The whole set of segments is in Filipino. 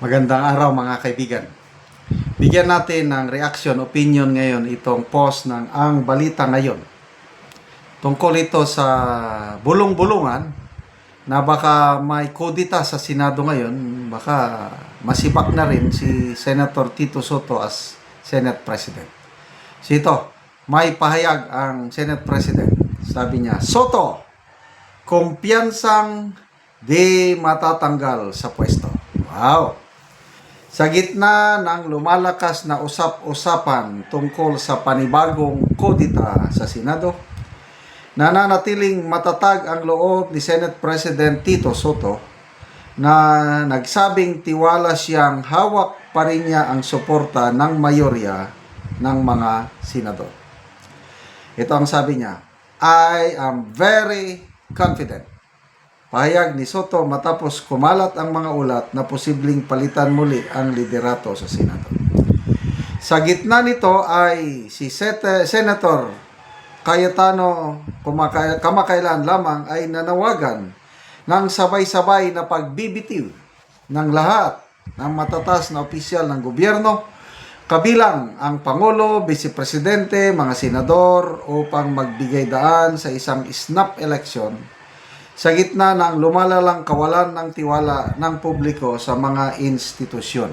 Magandang araw mga kaibigan. Bigyan natin ng reaction, opinion ngayon itong post ng Ang Balita Ngayon. Tungkol ito sa bulong-bulungan na baka may kodita sa Senado ngayon, baka masibak na rin si Senator Tito Soto as Senate President. So ito, may pahayag ang Senate President. Sabi niya, Soto, kumpiyansang di matatanggal sa pwesto. Wow! Sa gitna ng lumalakas na usap-usapan tungkol sa panibagong kodita sa Senado, nananatiling matatag ang loob ni Senate President Tito Soto na nagsabing tiwala siyang hawak pa rin niya ang suporta ng mayorya ng mga senador. Ito ang sabi niya, I am very confident Pahayag ni Soto matapos kumalat ang mga ulat na posibleng palitan muli ang liderato sa Senado. Sa gitna nito ay si Sete, Senator Cayetano kamakailan lamang ay nanawagan ng sabay-sabay na pagbibitiw ng lahat ng matatas na opisyal ng gobyerno kabilang ang Pangulo, Vice Presidente, mga senador upang magbigay daan sa isang snap election sa gitna ng lumalalang kawalan ng tiwala ng publiko sa mga institusyon.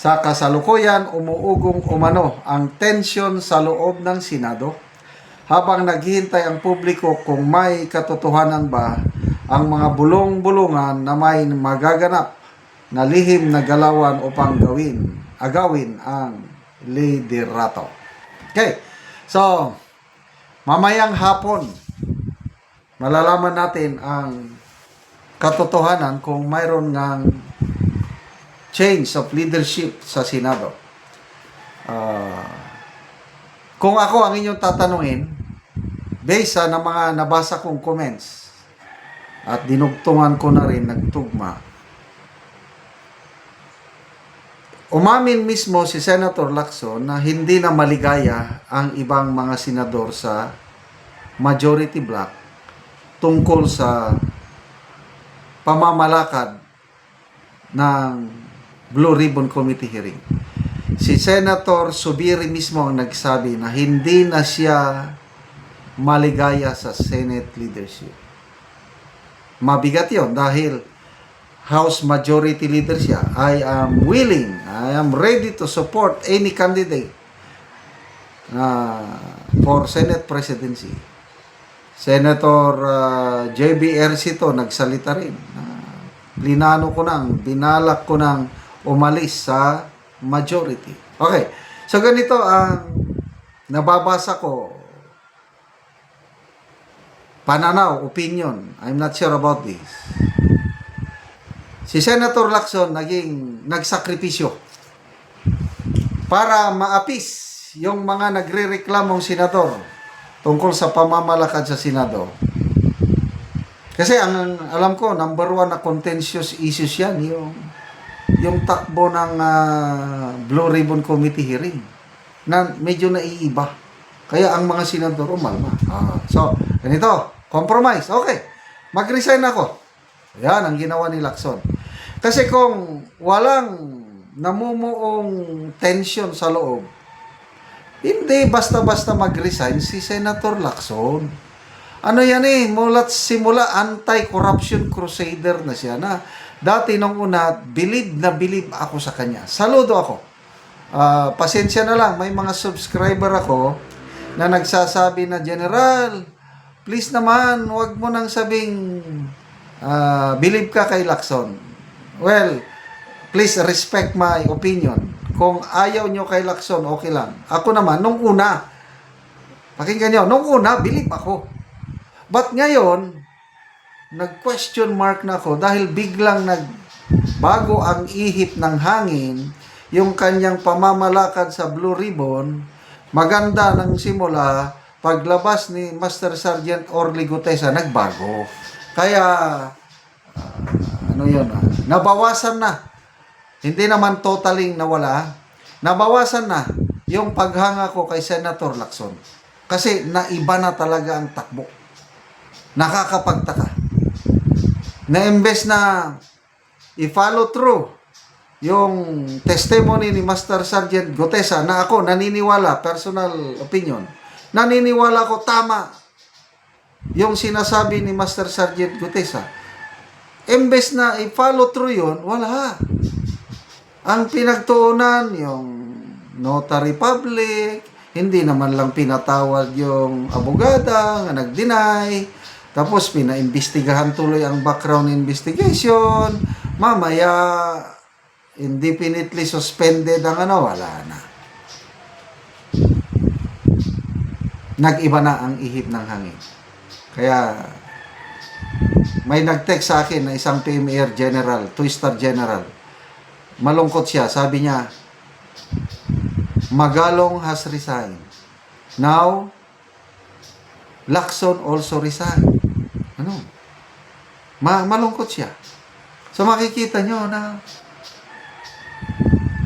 Sa kasalukuyan, umuugong umano ang tensyon sa loob ng Senado habang naghihintay ang publiko kung may katotohanan ba ang mga bulong-bulungan na may magaganap na lihim na galawan upang gawin, agawin ang liderato. Okay, so mamayang hapon, malalaman natin ang katotohanan kung mayroon ngang change of leadership sa Senado. Ah, kung ako ang inyong tatanungin, based sa mga nabasa kong comments at dinugtungan ko na rin nagtugma, umamin mismo si Senator Lacson na hindi na maligaya ang ibang mga senador sa majority block tungkol sa pamamalakad ng Blue Ribbon Committee hearing. Si Senator Subiri mismo ang nagsabi na hindi na siya maligaya sa Senate leadership. Mabigat yon dahil House Majority Leader siya. I am willing, I am ready to support any candidate uh, for Senate presidency. Senator uh, J.B. Ercito nagsalita rin. Uh, linano ko nang, binalak ko nang umalis sa majority. Okay. So ganito ang nababasa ko pananaw, opinion. I'm not sure about this. Si Senator Lacson naging nagsakripisyo para maapis yung mga nagrereklamong senador tungkol sa pamamalakad sa Senado. Kasi ang alam ko, number one na contentious issues yan, yung, yung takbo ng ah, Blue Ribbon Committee hearing na medyo naiiba. Kaya ang mga senador umalma. Ah, so, ganito, compromise. Okay, mag-resign ako. Yan ang ginawa ni Lacson. Kasi kung walang namumuong tension sa loob, hindi basta-basta mag-resign si Senator Lacson. Ano yan eh, mulat simula anti-corruption crusader na siya na dati nung una, believe na believe ako sa kanya. Saludo ako. Ah, pasensya na lang, may mga subscriber ako na nagsasabi na, General, please naman, wag mo nang sabing ah, believe ka kay Lacson. Well, please respect my opinion. Kung ayaw nyo kay Lacson, okay lang. Ako naman, nung una, pakinggan nyo, nung una, believe ako. But ngayon, nag-question mark na ako dahil biglang nag bago ang ihip ng hangin, yung kanyang pamamalakad sa Blue Ribbon, maganda ng simula, paglabas ni Master Sergeant Orly Gutesa, nagbago. Kaya, ah, ano yun, ah, nabawasan na. Hindi naman totaling nawala. Nabawasan na yung paghanga ko kay Senator Lacson. Kasi naiba na talaga ang takbo. Nakakapagtaka. Na imbes na i-follow through yung testimony ni Master Sergeant Gotesa na ako naniniwala, personal opinion, naniniwala ko tama yung sinasabi ni Master Sergeant Gotesa. Imbes na i-follow through yun, wala. Ang pinagtuunan, yung notary public, hindi naman lang pinatawad yung abogada nga nag-deny, tapos pinaimbestigahan tuloy ang background investigation, mamaya indefinitely suspended ang ano, wala na. Nag-iba na ang ihip ng hangin. Kaya, may nag-text sa akin na isang PMR general, two-star general. Malungkot siya. Sabi niya, Magalong has resigned. Now, Lacson also resigned. Ano? Ma malungkot siya. So makikita nyo na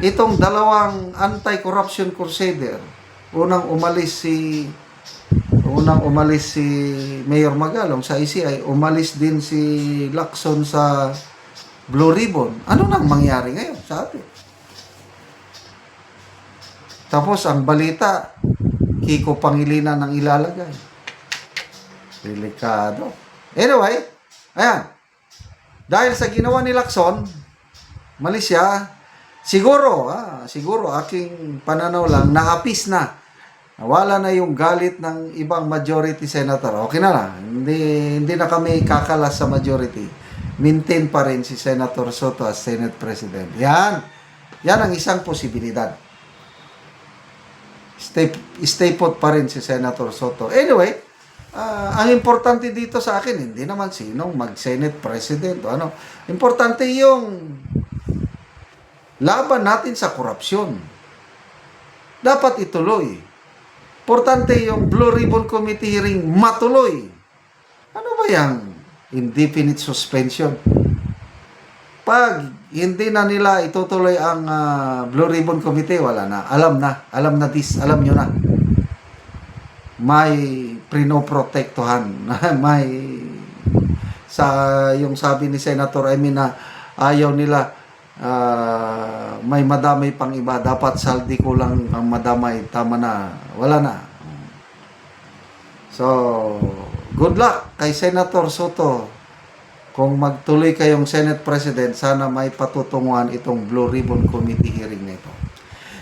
itong dalawang anti-corruption crusader, unang umalis si unang umalis si Mayor Magalong sa ICI, umalis din si Lacson sa Blue Ribbon. Ano nang mangyari ngayon sa atin? Tapos ang balita, Kiko Pangilinan ang ilalagay. Delikado. Anyway, ayan. Dahil sa ginawa ni Lacson, malis siya, siguro, ah, siguro aking pananaw lang, naapis na. Nawala na yung galit ng ibang majority senator. Okay na lang. Hindi, hindi na kami kakalas sa majority. Maintain pa rin si Senator Soto as Senate President. Yan. Yan ang isang posibilidad. Stay, stay put pa rin si Senator Soto. Anyway, ah, ang importante dito sa akin, hindi naman sinong mag-Senate President o ano. Importante yung laban natin sa korupsyon. Dapat ituloy. Importante yung Blue Ribbon Committee hearing matuloy. Ano ba yung indefinite suspension? Pag hindi na nila itutuloy ang ah, Blue Ribbon Committee, wala na. Alam na. Alam na this. Alam nyo na. May prinoprotektuhan. may sa yung sabi ni Senator I mean na ayaw nila ah, may madamay pang iba. Dapat saldi ko lang ang madamay. Tama na. Wala na. So, good luck kay Senator Soto. Kung magtuloy kayong Senate President, sana may patutunguhan itong Blue Ribbon Committee hearing nito.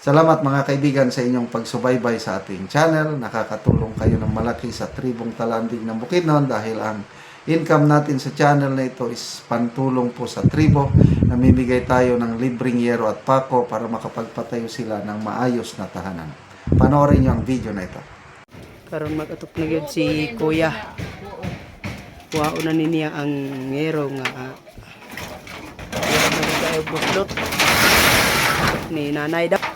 Salamat mga kaibigan sa inyong pagsubaybay sa ating channel. Nakakatulong kayo ng malaki sa tribong talandig ng Bukidnon dahil ang income natin sa channel na ito is pantulong po sa tribo. Namimigay tayo ng libreng yero at pako para makapagpatayo sila ng maayos na tahanan. Panoorin niyo ang video na ito. Karon mag-atok na gyud si Kuya. Kuha na ni niya ang ngero nga tayo buslot ni nanay daw.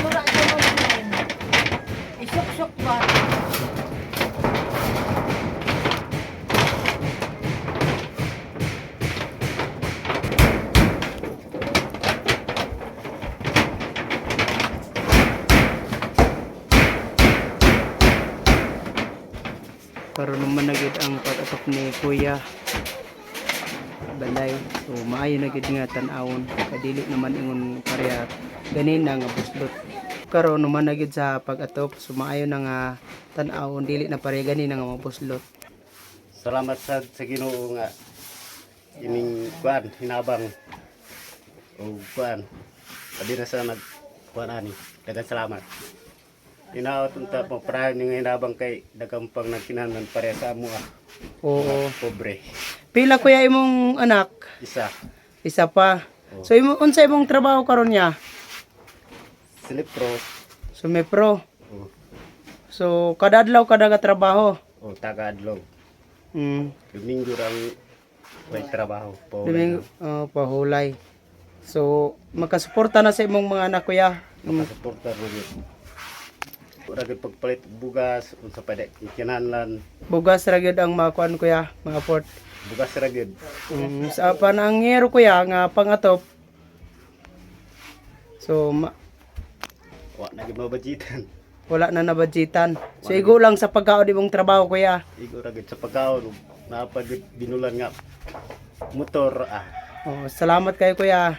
Mura ka naman. Isok-sok ba? karon naman na pag-atok ni Kuya. Balay. So maayo na gyud nga tan-awon. Kadili naman ingon pareha ganina nga buslot. Karon naman na gyud sa pag-atok. So maayo na nga tan-awon dili na pareha ganina nga mabuslot. Salamat sa sa Ginoo nga ining kuan hinabang o kuan abi na sa nag kuan ani daghang salamat Inaot unta mo para ning hinabang kay daghang pang nagkinahanglan pare sa amo ah Oo. pobre Pila kuya imong anak? isa Isa pa. So imo unsa imong trabaho karon niya? silipro Sumipro. o, So kada adlaw kada ka trabaho. o taga adlaw Mm. Domingo ang may trabaho po Domingo oh, pahulay. So makasuporta na sa imong mga anak kuya. Mm. suporta Ura gid pagpalit bugas unsa pa kinahanglan Bugas ra ang mga kuan kuya, mga port. bugas ra gid. Um, sa panangyero kuya nga pangatop. So ma- Wa na gid mabajitan. wala na nabadjitan. So igo lang sa pagkaon imong trabaho kuya. Igo ra gid sa pagkaon napagid binulan nga motor ah Oh, salamat kayo kuya.